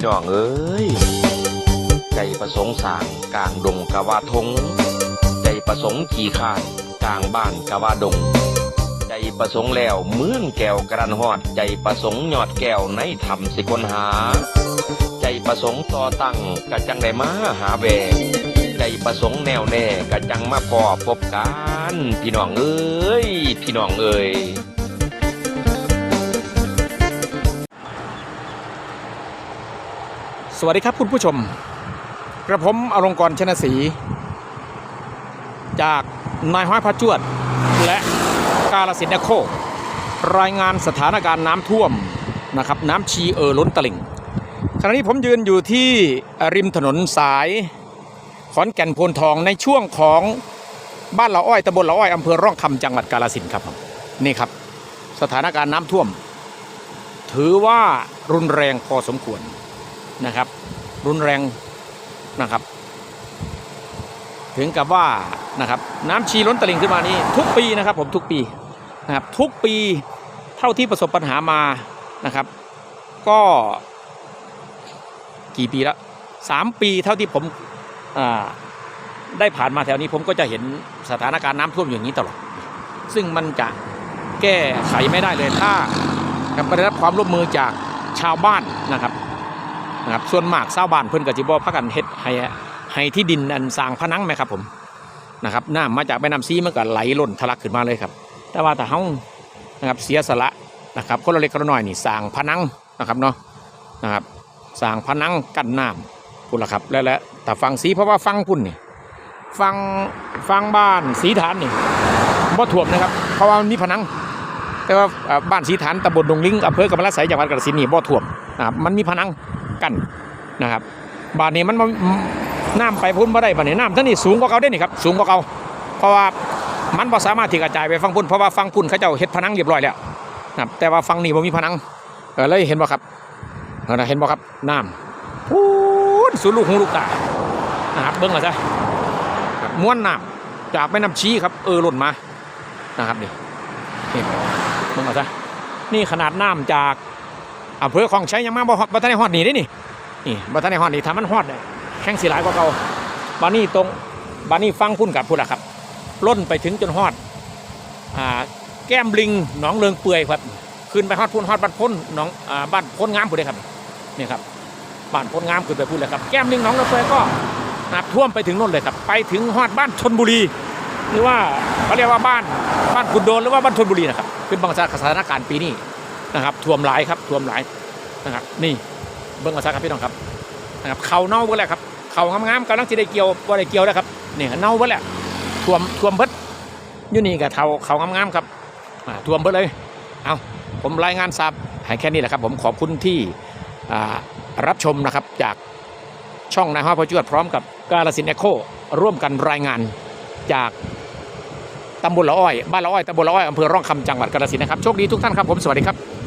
พี่น้องเอ้ยใจประสงค์สางกลางดงกะว่าทง ใจประสงค์ขี่ข้านกลางบ้านกะว่าดง ใจประสงค์แล้วเมืองแก้วกระดันหอด ใจประสงค์ยอดแก้วในธรรมสิคนหา ใจประสงค์ต่อตั้งกะจังได้มาหาแวใจประสงค์แนวแน่กะจังมาพอพบกันพี่น้องเอ้ยพี่น้องเอ้ย สวัสดีครับคุณผู้ชม กระผมอลงกรชนะศรีจากนายห้อยพระจวด และกาลสินแอคโครายงานสถานการณ์น้ำท่วมนะครับน้ำชีเอ่อล้นตลิ่งขณะนี้ผมยืนอยู่ที่ริมถนนสาย ขอนแก่นโพนทองในช่วงของบ้านละอ้อยตำบลละอ้อยอำเภอร่องคำจังหวัดกาลสินครับนี่ครับ สถานการณ์น้ำท่วม ถือว่ารุนแรงพอสมควร นะครับ รุนแรงนะครับ ถึงกับว่านะครับน้ำชีล้นตลิ่งขึ้นมานี้ ทุกปีนะครับผมทุกปีนะครับทุกปีเท่าที่ประสบปัญหามานะครับ ก็กี่ปีแล้วสามปีเท่าที่ผมได้ผ่านมาแถวนี้ผมก็จะเห็นสถานการณ์น้ำท่วมอย่างนี้ตลอด ซึ่งมันจะแก้ไขไม่ได้เลยถ้าไม่ได้รับความร่วมมือจากชาวบ้านนะครับ นะครับส่วนมากชาบ้านเพิ่นก็สิบ่พักกันเฮ็ดให้ให้ที่ดินอันสร้างพนังไหมครับผมนะครับน้ำมาจากแม่น้ำซีมันก็ไหลล้นทะลักขึ้นมาเลยครับ แต่ว่าถ้าเฮานะครับเสียสละนะครับคนละเล็กคนละน้อยนี่สร้างพนังนะครับเนาะนะครับสร้างพนังกั้นน้ำพุ่นละครับแล้วและแต่ฟังสีเพราะว่าฟังพุ่นนี่ฟังฟังบ้านสีฐานนี่บ่ท่วมนะครับ เพราะว่ามันมีพนัง แต่ว่าบ้านสีฐานตำบลดงลิงอำเภอกำมะละไสจังหวัดกาฬสินนี่บ่ท่วมนะครับมันมีพนังกันนะครับบ้าดนี้มันน้ำไปพุ่นบ่ได้บ้าดนี้น้ำทั้งนี้สูงกว่าเก่าได้นี่ครับสูงกว่าเก่าเพราะว่ามันบ่สามารถที่กระจายไปฟังพุ่นเพราะว่าฟังพุ่นเขาเจ้าเฮ็ดพนังเรียบร้อยแล้วนะครับแต่ว่าฟังนี้บ่มีพนังเออเลยเห็นบ่ครับเห็นบ่ครับน้ำพูนสุดลูกหูลูกตานะครับเบิ่งเอาซะครับม้วนน้ำจากแม่น้ำชี้ครับเออหล่นมานะครับนี่นี่ เบิ่งเอาซะนี่ขนาดน้ำจากอำเภอของใช้ยังมาบ่ฮอดบ่ทันได้ฮอดนี่เด้นี่นี่บ่ทันได้ฮอดนี่ถ้ามันฮอดเนี่ยแข้งสิหลายกว่าเก่าบานี่ตรงบานี่ฟังพุ่นกับพุ่นละครับล้นไปถึงจนฮอดอ่าแก้มลิงหนองเลิงเปื่อยครับขึ้นไปฮอดพุ่นฮอดบ้านพ้นหนองอ่าบ้านพ้นงามพุ่นเลยครับนี่ครับบ้านพ้นงามขึ้นไปพุ่นเลยครับแก้มลิงหนองเลิงเปื่อยก็นับท่วมไปถึงน่นเลยครับ ไปถึงฮอดบ้านชนบุรีหรือว่าเขาเรียกว่าบ้านบ้านขุนโดนหรือว่าบ้านชนบุรีนะครับ เป็นบางสถานการณ์ปีนี้นะครับท่วมหลายครับท่วมหลายนะครับ นี่เบิ้งเอาซะครับพี่น้องครับนะครับเขาเน่าเบิ้งแหละครับเขางามๆกำลังจะได้เกี่ยวบ่ได้เกี่ยวแล้วครับเนี่ยเน่าเบิ้งแหละท่วมท่วมเบิดอยู่นี่กับเขาเขางามๆครับท่วมเบิดเลยเอาผมรายงานทราบให้แค่นี้แหละครับ ผมขอบคุณที่รับชมนะครับจากช่องนายห้อพจวดพร้อมกับกาลสินเอโคร่วมกันรายงานจาก ตำบลละอ้อย บ้านละอ้อยตำบลละอ้อยอำเภอร่องคำจังหวัดกาฬสินธุ์นะครับ โชคดีทุกท่านครับผม สวัสดีครับ